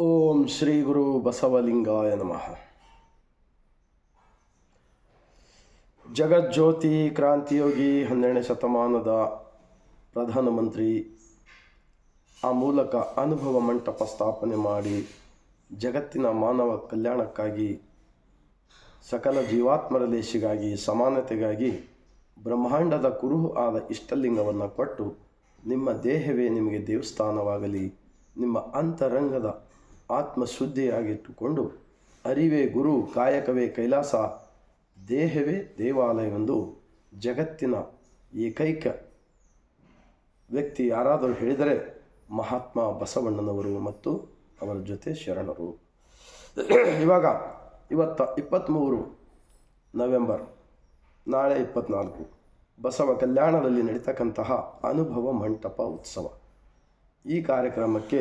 ಓಂ ಶ್ರೀ ಗುರು ಬಸವಲಿಂಗಾಯ ನಮಃ. ಜಗಜ್ಯೋತಿ ಕ್ರಾಂತಿಯೋಗಿ ಹನ್ನೆರಡನೇ ಶತಮಾನದ ಪ್ರಧಾನಮಂತ್ರಿ ಆ ಮೂಲಕ ಅನುಭವ ಮಂಟಪ ಸ್ಥಾಪನೆ ಮಾಡಿ ಜಗತ್ತಿನ ಮಾನವ ಕಲ್ಯಾಣಕ್ಕಾಗಿ ಸಕಲ ಜೀವಾತ್ಮರ ದೇಶಿಗಾಗಿ, ಸಮಾನತೆಗಾಗಿ, ಬ್ರಹ್ಮಾಂಡದ ಕುರುಹು ಆದ ಇಷ್ಟಲಿಂಗವನ್ನು ಕೊಟ್ಟು ನಿಮ್ಮ ದೇಹವೇ ನಿಮಗೆ ದೇವಸ್ಥಾನವಾಗಲಿ, ನಿಮ್ಮ ಅಂತರಂಗದ ಆತ್ಮಶುದ್ಧಿಯಾಗಿಟ್ಟುಕೊಂಡು ಅರಿವೇ ಗುರು, ಕಾಯಕವೇ ಕೈಲಾಸ, ದೇಹವೇ ದೇವಾಲಯವೆಂದು ಜಗತ್ತಿನ ಏಕೈಕ ವ್ಯಕ್ತಿ ಯಾರಾದರೂ ಹೇಳಿದರೆ ಮಹಾತ್ಮ ಬಸವಣ್ಣನವರು ಮತ್ತು ಅವರ ಜೊತೆ ಶರಣರು. ಇವಾಗ ಇವತ್ತ ಇಪ್ಪತ್ತ್ಮೂರು ನವೆಂಬರ್, ನಾಳೆ ಇಪ್ಪತ್ತ್ನಾಲ್ಕು ಬಸವ ಕಲ್ಯಾಣದಲ್ಲಿ ನಡೀತಕ್ಕಂತಹ ಅನುಭವ ಮಂಟಪ ಉತ್ಸವ. ಈ ಕಾರ್ಯಕ್ರಮಕ್ಕೆ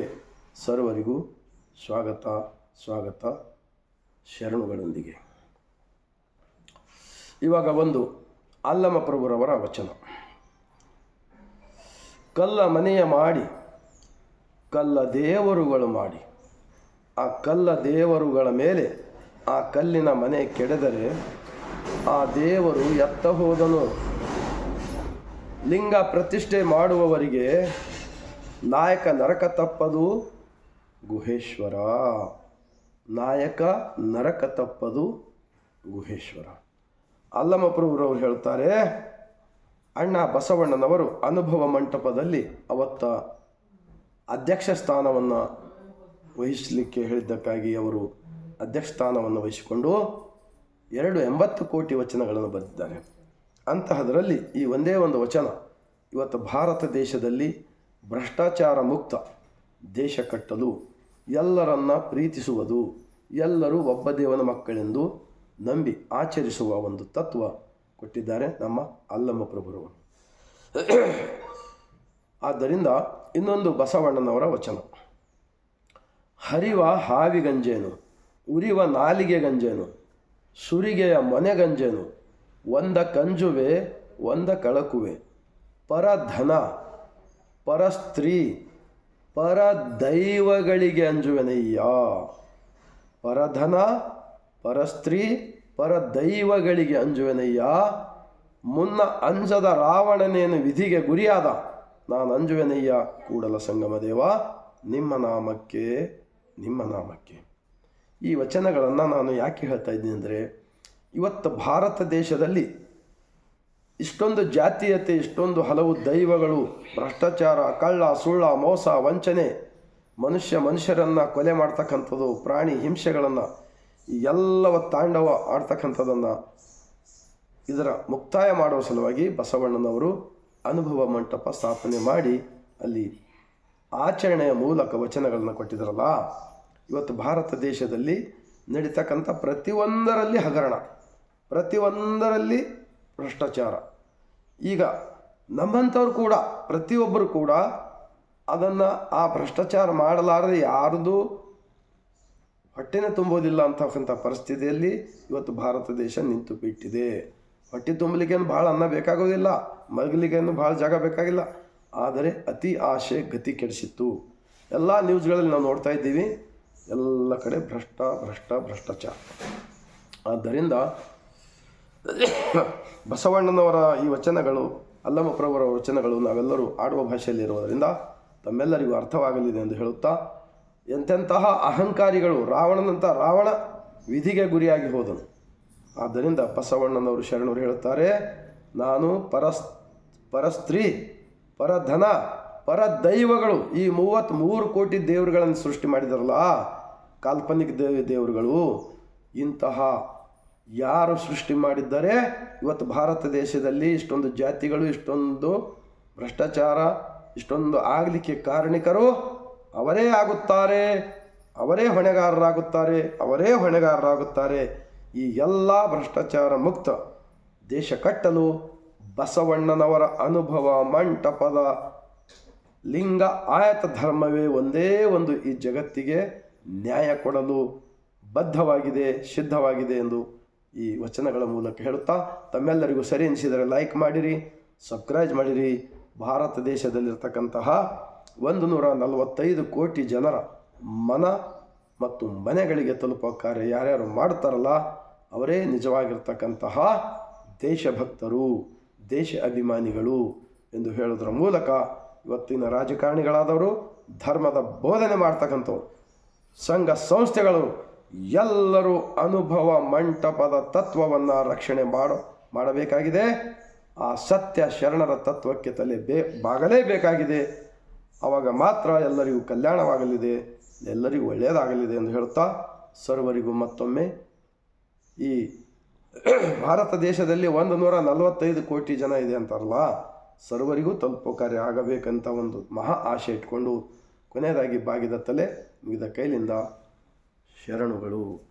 ಸರ್ವರಿಗೂ ಸ್ವಾಗತ ಸ್ವಾಗತ ಶರಣುಗಳೊಂದಿಗೆ. ಇವಾಗ ಒಂದು ಅಲ್ಲಮ ಪ್ರಭುರವರ ವಚನ. ಕಲ್ಲ ಮನೆಯ ಮಾಡಿ, ಕಲ್ಲ ದೇವರುಗಳು ಮಾಡಿ. ಆ ಕಲ್ಲ ದೇವರುಗಳ ಮೇಲೆ ಆ ಕಲ್ಲಿನ ಮನೆ ಕೆಡೆದರೆ ಆ ದೇವರು ಎತ್ತ ಹೋದನು. ಲಿಂಗ ಪ್ರತಿಷ್ಠೆ ಮಾಡುವವರಿಗೆ ನಾಯಕ ನರಕ ತಪ್ಪದು. ಗುಹೇಶ್ವರ. ನಾಯಕ ನರಕ ತಪ್ಪದು ಗುಹೇಶ್ವರ ಅಲ್ಲಮಪ್ರಭುರವರು ಹೇಳ್ತಾರೆ, ಅಣ್ಣ ಬಸವಣ್ಣನವರು ಅನುಭವ ಮಂಟಪದಲ್ಲಿ ಅವತ್ತ ಅಧ್ಯಕ್ಷ ಸ್ಥಾನವನ್ನು ವಹಿಸಲಿಕ್ಕೆ ಹೇಳಿದ್ದಕ್ಕಾಗಿ ಅವರು ಅಧ್ಯಕ್ಷ ಸ್ಥಾನವನ್ನು ವಹಿಸಿಕೊಂಡು ಎರಡು ಎಂಬತ್ತು ಕೋಟಿ ವಚನಗಳನ್ನು ಬರೆದಿದ್ದಾರೆ. ಅಂತಹದರಲ್ಲಿ ಈ ಒಂದೇ ಒಂದು ವಚನ, ಇವತ್ತು ಭಾರತ ದೇಶದಲ್ಲಿ ಭ್ರಷ್ಟಾಚಾರ ಮುಕ್ತ ದೇಶ ಕಟ್ಟಲು ಎಲ್ಲರನ್ನ ಪ್ರೀತಿಸುವುದು, ಎಲ್ಲರೂ ಒಬ್ಬ ದೇವನ ಮಕ್ಕಳೆಂದು ನಂಬಿ ಆಚರಿಸುವ ಒಂದು ತತ್ವ ಕೊಟ್ಟಿದ್ದಾರೆ ನಮ್ಮ ಅಲ್ಲಮ್ಮ ಪ್ರಭುರವರು ಆದ್ದರಿಂದ ಇನ್ನೊಂದು ಬಸವಣ್ಣನವರ ವಚನ. ಹರಿವ ಹಾವಿಗಂಜೇನು ಉರಿವ ನಾಲಿಗೆ ಗಂಜೇನು, ಸುರಿಗೆಯ ಮೊನೆಗಂಜೇನು ಒಂದ ಕಂಜುವೆ, ಒಂದ ಕಳಕುವೆ ಪರಧನ ಪರಸ್ತ್ರೀ ಪರ ದೈವಗಳಿಗೆ ಅಂಜುವೆನಯ್ಯ ಪರಧನ, ಪರಸ್ತ್ರೀ ಪರ ದೈವಗಳಿಗೆ ಅಂಜುವೆನಯ್ಯ ಮುನ್ನ ಅಂಜದ ರಾವಣನೇನು ವಿಧಿಗೆ ಗುರಿಯಾದ? ನಾನು ಅಂಜುವೆನಯ್ಯ ಕೂಡಲ ಸಂಗಮ ದೇವ, ನಿಮ್ಮ ನಾಮಕ್ಕೆ ನಿಮ್ಮ ನಾಮಕ್ಕೆ. ಈ ವಚನಗಳನ್ನು ನಾನು ಯಾಕೆ ಹೇಳ್ತಾ ಇದ್ದೀನಿ ಅಂದರೆ, ಇವತ್ತು ಭಾರತ ದೇಶದಲ್ಲಿ ಇಷ್ಟೊಂದು ಜಾತೀಯತೆ, ಇಷ್ಟೊಂದು ಹಲವು ದೈವಗಳು, ಭ್ರಷ್ಟಾಚಾರ, ಕಳ್ಳ, ಸುಳ್ಳ, ಮೋಸ, ವಂಚನೆ, ಮನುಷ್ಯ ಮನುಷ್ಯರನ್ನು ಕೊಲೆ ಮಾಡ್ತಕ್ಕಂಥದ್ದು, ಪ್ರಾಣಿ ಹಿಂಸೆಗಳನ್ನು ಎಲ್ಲವ ತಾಂಡವ ಆಡ್ತಕ್ಕಂಥದ್ದನ್ನು ಇದರ ಮುಕ್ತಾಯ ಮಾಡುವ ಸಲುವಾಗಿ ಬಸವಣ್ಣನವರು ಅನುಭವ ಮಂಟಪ ಸ್ಥಾಪನೆ ಮಾಡಿ ಅಲ್ಲಿ ಆಚರಣೆಯ ಮೂಲಕ ವಚನಗಳನ್ನು ಕೊಟ್ಟಿದ್ರಲ್ಲ, ಇವತ್ತು ಭಾರತ ದೇಶದಲ್ಲಿ ನಡೀತಕ್ಕಂಥ ಪ್ರತಿಯೊಂದರಲ್ಲಿ ಹಗರಣ, ಪ್ರತಿಯೊಂದರಲ್ಲಿ ಭ್ರಷ್ಟಾಚಾರ. ಈಗ ನಮ್ಮಂಥವ್ರು ಕೂಡ, ಪ್ರತಿಯೊಬ್ಬರು ಕೂಡ ಅದನ್ನು ಆ ಭ್ರಷ್ಟಾಚಾರ ಮಾಡಲಾರದೆ ಯಾರ್ದು ಹೊಟ್ಟೆನೇ ತುಂಬೋದಿಲ್ಲ ಅಂತಕ್ಕಂಥ ಪರಿಸ್ಥಿತಿಯಲ್ಲಿ ಇವತ್ತು ಭಾರತ ದೇಶ ನಿಂತು ಬಿಟ್ಟಿದೆ. ಹೊಟ್ಟೆ ತುಂಬಲಿಕ್ಕೇನು ಭಾಳ ಅನ್ನ ಬೇಕಾಗೋದಿಲ್ಲ, ಮಲಗಲಿಕ್ಕೇನು ಭಾಳ ಜಾಗ ಬೇಕಾಗಿಲ್ಲ. ಆದರೆ ಅತಿ ಆಶೆ ಗತಿ ಕೆಡಿಸಿತ್ತು. ಎಲ್ಲ ನ್ಯೂಸ್ಗಳಲ್ಲಿ ನಾವು ನೋಡ್ತಾ ಇದ್ದೀವಿ, ಎಲ್ಲ ಕಡೆ ಭ್ರಷ್ಟ ಭ್ರಷ್ಟ, ಭ್ರಷ್ಟಾಚಾರ. ಆದ್ದರಿಂದ ಬಸವಣ್ಣನವರ ಈ ವಚನಗಳು ಅಲ್ಲಮಪ್ರಭುರ ವಚನಗಳು ನಾವೆಲ್ಲರೂ ಆಡುವ ಭಾಷೆಯಲ್ಲಿ ಇರುವುದರಿಂದ ತಮ್ಮೆಲ್ಲರಿಗೂ ಅರ್ಥವಾಗಲಿದೆ ಎಂದು ಹೇಳುತ್ತಾ, ಎಂತೆಂತಹ ಅಹಂಕಾರಿಗಳು ರಾವಣನಂತ ರಾವಣ ವಿಧಿಗೆ ಗುರಿಯಾಗಿ ಹೋದನು. ಆದ್ದರಿಂದ ಬಸವಣ್ಣನವರು ಶರಣರು ಹೇಳುತ್ತಾರೆ, ನಾನು ಪರಸ್, ಪರಸ್ತ್ರೀ, ಪರಧನ ಪರ ದೈವಗಳು ಈ ಮೂವತ್ತ್ಮೂರು ಕೋಟಿ ದೇವರುಗಳನ್ನು ಸೃಷ್ಟಿ ಮಾಡಿದಾರಲ್ಲ, ಕಾಲ್ಪನಿಕ ದೇವ, ದೇವರುಗಳು, ಇಂತಹ ಯಾರು ಸೃಷ್ಟಿ ಮಾಡಿದ್ದಾರೆ ಇವತ್ತು ಭಾರತ ದೇಶದಲ್ಲಿ ಇಷ್ಟೊಂದು ಜಾತಿಗಳು, ಇಷ್ಟೊಂದು ಭ್ರಷ್ಟಾಚಾರ, ಇಷ್ಟೊಂದು ಆಗಲಿಕ್ಕೆ ಕಾರಣಿಕರು ಅವರೇ ಆಗುತ್ತಾರೆ, ಅವರೇ ಹೊಣೆಗಾರರಾಗುತ್ತಾರೆ ಅವರೇ ಹೊಣೆಗಾರರಾಗುತ್ತಾರೆ. ಈ ಎಲ್ಲ ಭ್ರಷ್ಟಾಚಾರ ಮುಕ್ತ ದೇಶ ಕಟ್ಟಲು ಬಸವಣ್ಣನವರ ಅನುಭವ ಮಂಟಪದ ಲಿಂಗ ಆಯತ ಧರ್ಮವೇ ಒಂದೇ ಒಂದು ಈ ಜಗತ್ತಿಗೆ ನ್ಯಾಯ ಕೊಡಲು ಬದ್ಧವಾಗಿದೆ, ಸಿದ್ಧವಾಗಿದೆ ಎಂದು ಈ ವಚನಗಳ ಮೂಲಕ ಹೇಳುತ್ತಾ ತಮ್ಮೆಲ್ಲರಿಗೂ ಸರಿ ಅನಿಸಿದರೆ ಲೈಕ್ ಮಾಡಿರಿ ಸಬ್ಸ್ಕ್ರೈಬ್ ಮಾಡಿರಿ. ಭಾರತ ದೇಶದಲ್ಲಿರ್ತಕ್ಕಂತಹ ಒಂದು ನೂರ ನಲವತ್ತೈದು ಕೋಟಿ ಜನರ ಮನ ಮತ್ತು ಮನೆಗಳಿಗೆ ತಲುಪೋ ಕಾರ್ಯ ಯಾರ್ಯಾರು ಮಾಡ್ತಾರಲ್ಲ, ಅವರೇ ನಿಜವಾಗಿರ್ತಕ್ಕಂತಹ ದೇಶಭಕ್ತರು, ದೇಶ ಅಭಿಮಾನಿಗಳು ಎಂದು ಹೇಳೋದ್ರ ಮೂಲಕ ಇವತ್ತಿನ ರಾಜಕಾರಣಿಗಳಾದವರು ಧರ್ಮದ ಬೋಧನೆ ಮಾಡ್ತಕ್ಕಂಥವ್ರು, ಸಂಘ ಸಂಸ್ಥೆಗಳು ಎಲ್ಲರೂ ಅನುಭವ ಮಂಟಪದ ತತ್ವವನ್ನು ರಕ್ಷಣೆ ಮಾಡೋ, ಮಾಡಬೇಕಾಗಿದೆ. ಆ ಸತ್ಯ ಶರಣರ ತತ್ವಕ್ಕೆ ತಲೆ ಬೇ, ಬಾಗಲೇಬೇಕಾಗಿದೆ. ಆವಾಗ ಮಾತ್ರ ಎಲ್ಲರಿಗೂ ಕಲ್ಯಾಣವಾಗಲಿದೆ, ಎಲ್ಲರಿಗೂ ಒಳ್ಳೆಯದಾಗಲಿದೆ ಎಂದು ಹೇಳುತ್ತಾ ಸರ್ವರಿಗೂ ಮತ್ತೊಮ್ಮೆ ಈ ಭಾರತ ದೇಶದಲ್ಲಿ ಒಂದು ನೂರ ನಲವತ್ತೈದು ಕೋಟಿ ಜನ ಇದೆ ಅಂತಾರಲ್ಲ, ಸರ್ವರಿಗೂ ತಲುಪೋ ಕಾರ್ಯ ಆಗಬೇಕಂತ ಒಂದು ಮಹಾ ಆಶೆ ಇಟ್ಕೊಂಡು ಕೊನೆಯದಾಗಿ ಬಾಗಿದ ತಲೆ ಮುಗಿದ ಕೈಲಿಂದ ಶರಣುಗಳು.